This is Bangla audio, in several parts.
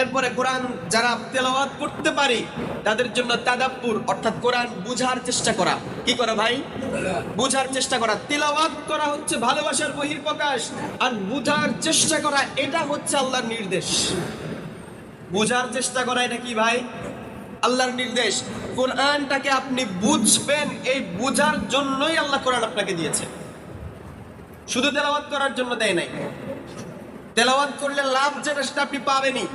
এরপরে কোরআন যারা তেলাওয়াত করতে পারে, তাদের জন্য তাদাব্বুর, অর্থাৎ কোরআন বুঝার চেষ্টা করা। কি করা ভাই? বুঝার চেষ্টা করা। তেলাওয়াত করা হচ্ছে ভালোবাসার বহির্প্রকাশ আর বুঝার চেষ্টা করা, এটা হচ্ছে আল্লাহর নির্দেশ। বুঝার চেষ্টা করা এটা কি ভাই? আল্লাহর নির্দেশ। কোরআনটাকে আপনি বুঝবেন, এই বুঝার জন্যই আল্লাহ কোরআন আপনাকে দিয়েছে। শুধু তেলাওয়াত করার জন্য দেয় নাই। তেলাওয়াত করলে লাভ যেটা সেটা আপনি পাবেনই।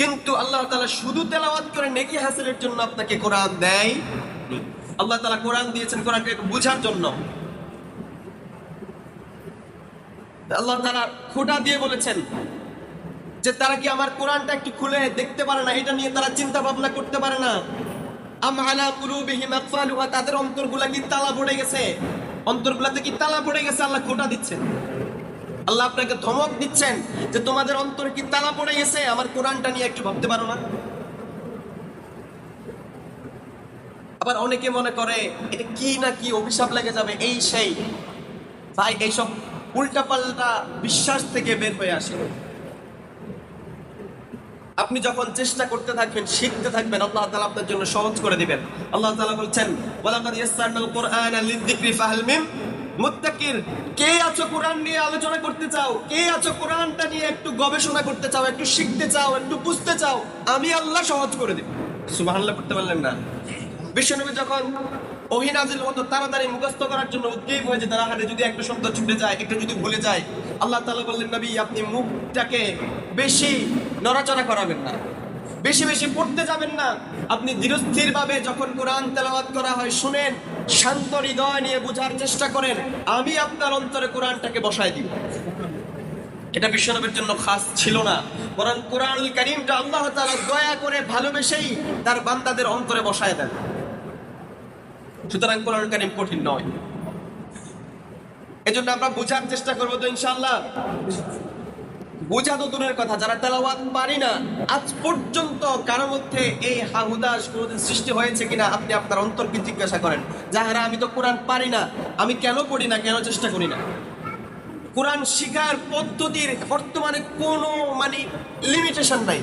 কিন্তু আল্লাহ তালা শুধু তেলাওয়াত করে নেকি হাসিলের জন্য আপনাকে কোরআন দেয় আল্লাহ তালা কোরআন দিয়েছেন কোরআনকে বুঝার জন্য। আল্লাহ তাআলা খোটা দিয়ে বলেছেন যে তারা কি আমার কোরআনটা একটু খুলে দেখতে পারে না? এটা নিয়ে তারা চিন্তা ভাবনা করতে পারে না। তাদের অন্তরগুলা কি তালা পড়ে গেছে? অন্তরগুলাতে কি তালা পড়ে গেছে? আল্লাহ খোটা দিচ্ছেন। আল্লাহ আপনাকে ধমক দিচ্ছেন যে তোমাদের অন্তরে কি তালা পড়ে গেছে আমার কোরআনটা নিয়ে একটু ভাবতে পারো না? আবার অনেকে মনে করে, এটা কি না কি অভিশাপ লেগে যাবে? এই সেই। ভাই, এইসব উল্টাপাল্টা বিশ্বাস থেকে বের হয়ে আসে। আপনি যখন চেষ্টা করতে থাকবেন, শিখতে থাকবেন, আল্লাহ তালা আপনার জন্য সহজ করে দিবেন। আল্লাহ তালা বলছেন মুত্তাকির, কে আছো কোরআন নিয়ে আলোচনা করতে চাও? কে আছো কোরআনটা নিয়ে একটু গবেষণা করতে চাও, একটু শিখতে চাও, একটু বুঝতে চাও? আমি আল্লাহ সহজ করে দেব। সুবহানাল্লাহ, করতে পারলেন না। বিশ্বনবী যখন ওহিনাজিল মতো তাড়াতাড়ি মুখস্থ করার জন্য উদ্গ্রীব হয়েছে তারা হাতে যদি একটা শব্দ ছুটে যায়, একটু যদি ভুলে যায়, আল্লাহ তাআলা বললেন, নবী, আপনি মুখটাকে বেশি নড়াচড়া করাবেন না। বেশি বেশি পড়তে যাবেন না। আপনি ধীরস্থির ভাবে যখন কোরআন তেলাওয়াত করা হয়, শুনেন, শান্ত হৃদয় নিয়ে বোঝার চেষ্টা করেন, আমি আপনার অন্তরে কোরআনটাকে বসায় দিব। এটা বিশ্বনবের জন্য খাস ছিল না। বরং কোরআনুল করিমটা আল্লাহ তাআলা দয়া করে ভালোবেসেই তার বান্দাদের অন্তরে বসায় দেন। সুতরাং কোরআন করিম কঠিন নয়। এজন্য আমরা বোঝার চেষ্টা করব তো ইনশাআল্লাহ। বোঝা তো দূরের কথা, যারা তেলাওয়াত পারি না, আজ পর্যন্ত কারও মধ্যে এই হাহুদাস কোনোদিন সৃষ্টি হয়েছে কিনা আপনি আপনার অন্তরকে জিজ্ঞাসা করেন। যাহারা আমি তো কোরআন পারি না। আমি কেন পড়ি না, কেন চেষ্টা করি না? কোরআন শিখার পদ্ধতির বর্তমানে কোনো মানে লিমিটেশন নাই।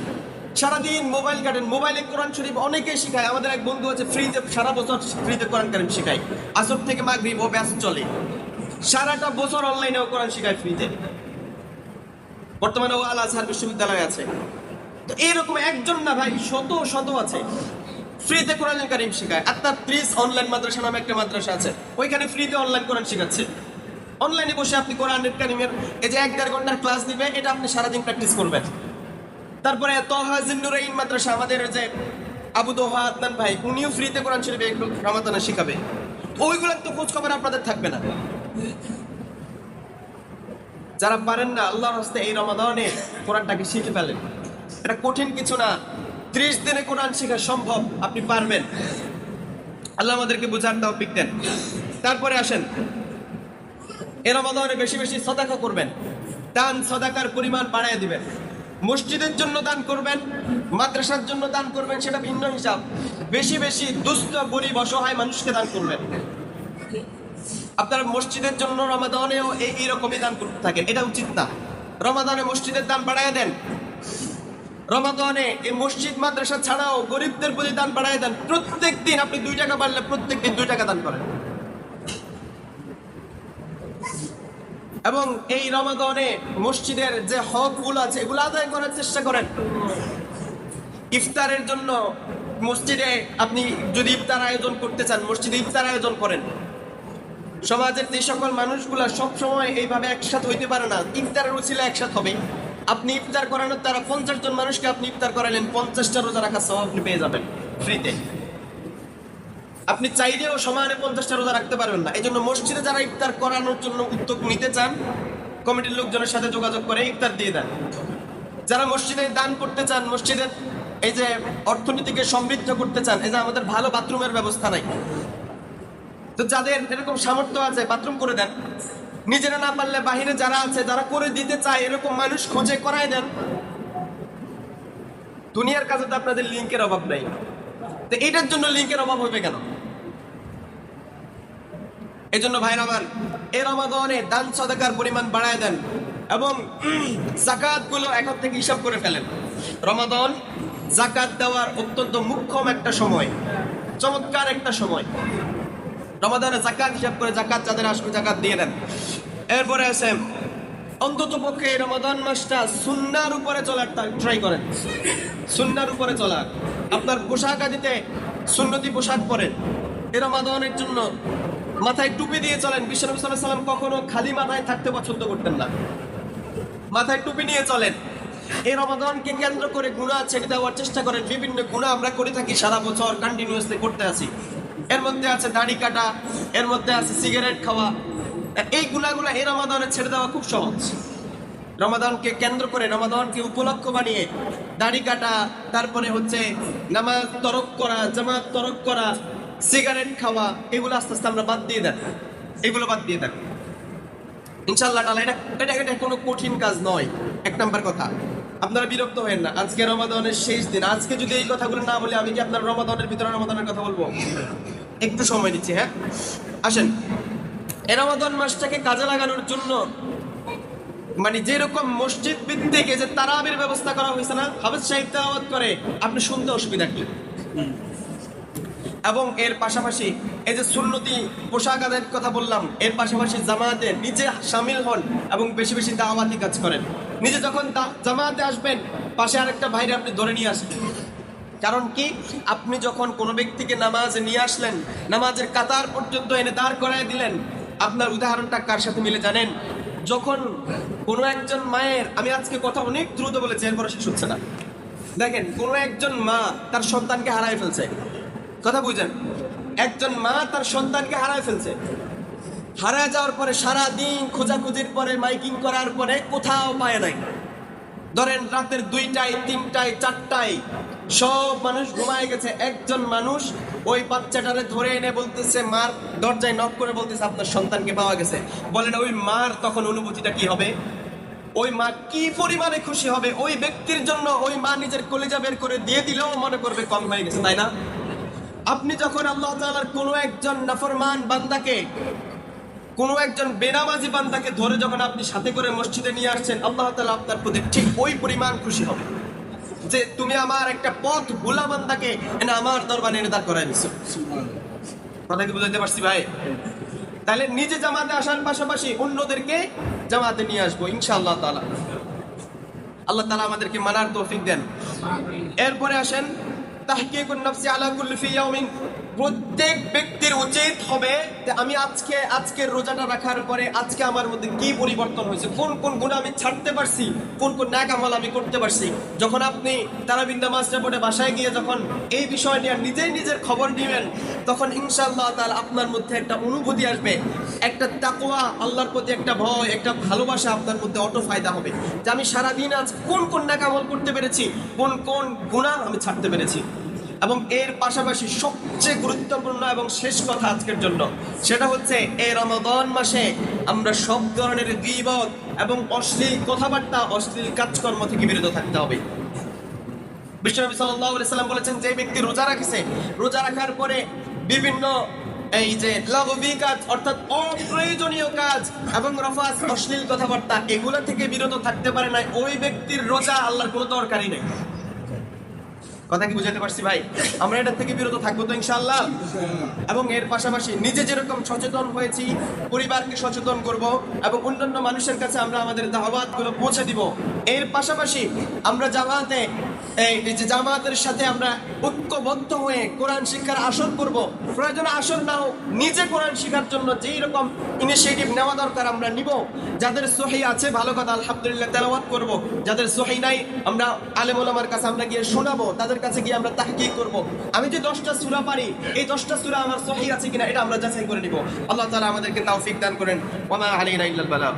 সারাদিন মোবাইল কাটেন মোবাইলে কোরআন শরীফ অনেকেই শিখায়। আমাদের এক বন্ধু আছে ফ্রিতে সারা বছর ফ্রিতে কোরআন কারিম শিখায়। আসর থেকে মাগরিব ও ব্যাস চলে। সারাটা বছর অনলাইনেও কোরআন শিখায় ফ্রিতে বর্তমানে ও আল আজহার বিশ্ববিদ্যালয় আছে। তো এরকম একজন না ভাই, শত শত আছে। ফ্রিতে কোরআন কারিম শেখায়। আর তার ত্রিশ অনলাইন মাদ্রাসা নামে একটা মাদ্রাসা আছে। ওইখানে ফ্রিতে অনলাইন কোরআন শেখাচ্ছে। অনলাইনে বসে আপনি কোরআন কারিমের এই যে এক দেড় ঘণ্টার ক্লাস দিবে, এটা আপনি সারাদিন প্র্যাকটিস করবেন। তারপরে তহা জিন্নুরাইন মাদ্রাসা, আমাদের যে আবু দোহা আদনান ভাই, উনিও ফ্রিতে কোরআন শরীফ একটু রামাদানা শিখাবে। ওইগুলোর তো খোঁজ খবর আপনাদের থাকবে না। যারা পারেন না, আল্লাহর হস্তে এই রমাদানে কোরআনটাকে শিখে ফেলেন। এটা কঠিন কিছু না। ত্রিশ দিনে কোরআন শেখা সম্ভব, আপনি পারবেন। আল্লাহ আমাদেরকে বুঝার তৌফিক দেন। তারপরে আসেন। এই রমাদানে বেশি বেশি সদাকা করবেন। দান সদাকার পরিমাণ বাড়ায় দিবেন। মসজিদের জন্য দান করবেন, মাদ্রাসার জন্য দান করবেন, সেটা ভিন্ন হিসাব। বেশি বেশি দুস্থ গরিব, অসহায় মানুষকে দান করবেন। আপনারা মসজিদের জন্য রমাদানেও এই এইরকমই দান থাকেন। এটা উচিত না। রমাদানে মসজিদের দান বাড়ায় দেন। রমাদানে এই মসজিদ মাদ্রাসা ছাড়াও গরিবদের প্রতি দান বাড়ায় দেন। প্রত্যেক দিন আপনি দুই টাকা বাড়লে প্রত্যেক দিন দুই টাকা দান করেন। এবং এই রমাদানে মসজিদের যে হকগুলো আছে, এগুলো আদায় করার চেষ্টা করেন। ইফতারের জন্য মসজিদে আপনি যদি ইফতার আয়োজন করতে চান, মসজিদে ইফতার আয়োজন করেন। সমাজের যে সকল মানুষগুলা সব সময় এইভাবে একসাথ হইতে পারে না, ইফতারের উচিলে একসাথ হবে আপনি ইফতার করানোর তারা পঞ্চাশ জন মানুষকে আপনি ইফতার করালেন পঞ্চাশটা রোজা রাখার সব আপনি পেয়ে যাবেন, ফ্রিতে। আপনি চাইলেও সমানে পঞ্চাশটা রোজা রাখতে পারবেন না। এই জন্য মসজিদে যারা ইফতার করানোর জন্য উদ্যোগ নিতে চান, কমিটির লোকজনের সাথে যোগাযোগ করে ইফতার দিয়ে দেন। যারা মসজিদে দান করতে চান, মসজিদের এই যে অর্থনীতিকে সমৃদ্ধ করতে চান, এই যে আমাদের ভালো বাথরুমের ব্যবস্থা নাই তো যাদের এরকম সামর্থ্য আছে বাথরুম করে দেন। নিজেরা না পারলে বাহিরে যারা আছে, যারা করে দিতে চায়, এরকম মানুষ খোঁজে করায় দেন। দুনিয়ার কাছে তো আপনাদের লিঙ্কের অভাব নাই। তো এটার জন্য লিঙ্কের অভাব হবে কেন? এই জন্য ভাইরা আমার এ রমাদানে দান সদাকার পরিমাণ বাড়ায় দেন এবং জাকাতগুলো এখন থেকে হিসাব করে ফেলেন। রমাদন জাকাত দেওয়ার অত্যন্ত মুখ্যম একটা সময়, চমৎকার একটা সময়। রমাদানে জাকাত হিসাব করে জাকাত, যাদের আসবে জাকাত দিয়ে দেন। এরপরে আছে, অন্তত পক্ষে এই রমাদান মাসটা সুন্নার উপরে চলার ট্রাই করেন। সুন্নার উপরে চলার। আপনার পোশাক আদিতে সুন্নতি পোশাক পরেন। এই রমাদানের জন্য মাথায় টুপি দিয়ে চলেন। বিশ্বনবী সাল্লাম কখনো খালি মাথায় থাকতে পছন্দ করতেন না। মাথায় টুপি নিয়ে চলেন। এই রমাদানকে কেন্দ্র করে গুণা ছেড়ে দেওয়ার চেষ্টা করেন। বিভিন্ন গুণা আমরা করে থাকি। সারা বছর কন্টিনিউয়াসলি করতে আছি। এর মধ্যে আছে দাড়ি কাটা, এর মধ্যে আছে সিগারেট খাওয়া। এই গুণাগুলো এই রমাদানে ছেড়ে দেওয়া খুব সহজ। রমাদানকে কেন্দ্র করে, রমাদানকে উপলক্ষ বানিয়ে দাড়ি কাটা, তারপরে হচ্ছে নামাজ তরক করা, জামাত তরক করা, সিগারেট খাওয়া, এগুলো আস্তে আস্তে আমরা বাদ দিয়ে দেন এগুলো বাদ দিয়ে দেন ইনশাল্লাহ তাআলা, এটা এটা এটা কোনো কঠিন কাজ নয়। এক নাম্বার কথা। আপনারা বিরক্ত হবেন না। আজকে রমাদানের শেষ দিন। আজকে যদি এই কথাগুলো না বলে, আমি কি আপনার রমাদানের ভিতরে রমাদানের কথা বলব? একটু সময় নিচ্ছি হ্যাঁ? আসেন। এই রমাদান মাসটাকে কাজে লাগানোর জন্য মানে যেরকম মসজিদ ভিত্তিক যে তারাবির ব্যবস্থা করা হয়েছে না, হাফেজ সাহেব তেলাওয়াত করে, আপনি শুনতে অসুবিধা কি? এবং এর পাশাপাশি এই যে সুন্নতি পোশাক আদায়ের কথা বললাম, এর পাশাপাশি জামাতে নিজে সামিল হন এবং বেশি বেশি দাওয়াতি কাজ করেন। নিজে যখন জামাতে আসবেন, পাশে আরেকটা ভাইরে আপনি ধরে নিয়ে আসেন। কারণ কি? আপনি যখন কোনো ব্যক্তিকে নামাজে নিয়ে আসলেন, নামাজের কাতার পর্যন্ত এনে দাঁড় করায় দিলেন, আপনার উদাহরণটা কার সাথে মিলে জানেন? যখন কোনো একজন মায়ের, আমি আজকে কথা অনেক দ্রুত বলেছি এরপরে শেষ হচ্ছে না। দেখেন, কোনো একজন মা তার সন্তানকে হারায় ফেলছে। কথা বুঝেন। একজন মা তার সন্তানকে হারায় ফেলছে। হারায় যাওয়ার পরে সারা দিন খোঁজাখুঁজির পরে, মাইকিং করার পরে কোথাও পায় নাই। ধরেন রাতের দুইটায়, তিনটায়, চারটায় সব মানুষ ঘুমায় গেছে, একজন মানুষ ওই বাচ্চাটারে ধরে এনে বলতেছে, মার, দরজায় নক করে বলতেছে, আপনার সন্তানকে পাওয়া গেছে। বলেন ওই মার তখন অনুভূতিটা কি হবে? ওই মা কি পরিমাণে খুশি হবে? ওই ব্যক্তির জন্য ওই মা নিজের কলিজা বের করে দিয়ে দিলেও মনে করবে কম হয়ে গেছে, তাই না? আপনি যখন আল্লাহ তাআলার কোনো একজন নাফরমান বান্দাকে, কোনো একজন বেনামাজি বান্দাকে ধরে যখন আপনি সাথে করে মসজিদে নিয়ে আসছেন, আল্লাহ তাআলা আপনার প্রতি ঠিক ওই পরিমাণ খুশি হবে। যে তুমি আমার একটা পথ ভুলা বান্দাকে আমার দরবারে নেতার করাই দিছো। কথা কি বুঝাইতে পারছি ভাই? তাহলে নিজে জামাতে আসার পাশাপাশি অন্যদেরকে জামাতে নিয়ে আসব, ইনশাআল্লাহ তালা আল্লাহ তালা আমাদেরকে মানার তৌফিক দেন। এরপরে আসেন, তাহকিকুন নাফসি আলা কুল্লি ফি ইয়াউমিন। প্রত্যেক ব্যক্তির উচিত হবে আমি আজকে আজকের রোজাটা রাখার পরে আজকে আমার মধ্যে কি পরিবর্তন হয়েছে? কোন কোন গুণ আমি ছাড়তে পারছি? কোন কোন ন্যাক আমল আমি করতে পারছি? যখন আপনি তারাবিন নামাজটা পড়ে বাসায় গিয়ে যখন এই বিষয় নিয়ে নিজেই নিজের খবর নেবেন, তখন ইনশাআল্লাহ তাআলা আপনার মধ্যে একটা অনুভূতি আসবে। একটা তাকোয়া আল্লাহর প্রতি একটা ভয়, একটা ভালোবাসা আপনার মধ্যে অটো ফায়দা হবে। যে আমি সারাদিন আজ কোন কোন ন্যাক আমল করতে পেরেছি? কোন কোন গুণা আমি ছাড়তে পেরেছি? এবং এর পাশাপাশি সবচেয়ে গুরুত্বপূর্ণ এবং শেষ কথা আজকের জন্য, সেটা হচ্ছে এই রমাদান মাসে আমরা সব ধরনের গীবত এবং অশ্লীল কথাবার্তা, অশ্লীল কাজকর্ম থেকে বিরত থাকতে হবে। বিশ্বনবী সাল্লাম বলেছেন, যে ব্যক্তি রোজা রাখছে, রোজা রাখার পরে বিভিন্ন এই যে লাগবি কাজ, অর্থাৎ অপ্রয়োজনীয় কাজ এবং রফাস অশ্লীল কথাবার্তা, এগুলা থেকে বিরত থাকতে পারে না ওই ব্যক্তির রোজা আল্লাহর কোনো দরকারই নেই। কথা কি বুঝাতে পারছি ভাই? আমরা এটা থেকে বিরত থাকব তো ইনশাল্লাহ এবং এর পাশাপাশি নিজে যেরকম সচেতন হয়েছি, পরিবারকে সচেতন করব এবং অন্যান্য মানুষের কাছে আমরা আমাদের দাহবাদগুলো পৌঁছে দিব। এর পাশাপাশি আমরা জামাতে এই যে জামাতের সাথে আমরা ঐক্যবদ্ধ হয়ে কোরআন শিক্ষার আসর করব, প্রয়োজনে আসর নাও, নিজে কোরআন শেখার জন্য যেই রকম ইনিশিয়েটিভ নেওয়া দরকার আমরা নিব। যাদের সহি আছে, ভালো কথা, আলহামদুলিল্লাহ, তেলাওয়াত করব। যাদের সহি নাই, আমরা আলেম ওলামার কাছে আমরা গিয়ে শোনাবো, তাদের কাছে গিয়ে আমরা তাহকিক করব। আমি যে দশটা সূরা পারি, এই দশটা সূরা আমার সহি আছে কিনা, এটা আমরা যাচাই করে নিব। আল্লাহ তাআলা আমাদেরকে তৌফিক দান করেন। ওয়া মা আলাইনা ইল্লাল বালাগ